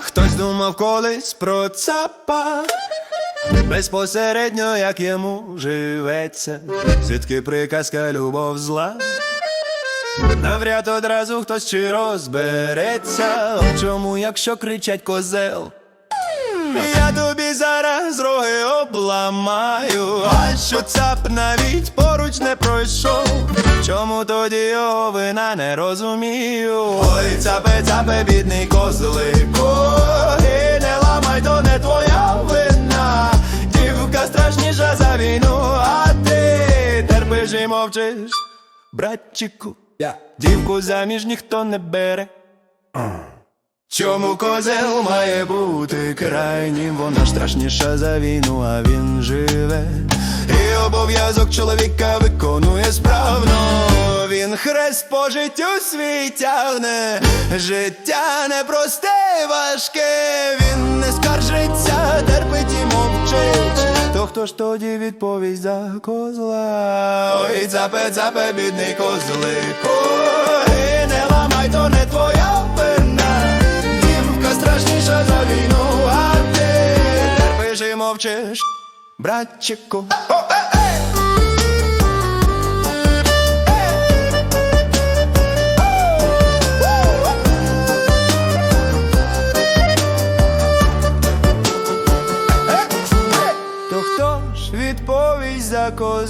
Хтось думав колись про цапа, безпосередньо як йому живеться, звідки приказка любов зла. Навряд одразу хтось чи розбереться, в чому, якщо кричать козел. Я тобі зараз роги обламаю, а що цап навіть поруч не пройшов. Чому тоді його вина не розумію? Ой, цапе, цапе, бідний козлику, і не ламай, то не твоя вина. Дівка страшніша за війну, а ти терпиш і мовчиш, братчику. Дівку заміж ніхто не бере. Чому козел має бути крайнім? Вона ж страшніша за війну, а він живе. І обов'язок чоловіка виконує справно. Він хрест по життю свій тягне. Життя непросте, й важке. Він не скаржиться, хто ж тоді відповість за козла? Ой, цапе, цапе, бідний козлику. Ой, не ламай, то не твоя вина. Дівка страшніша за війну, а ти терпиш і мовчиш, братчику. То хто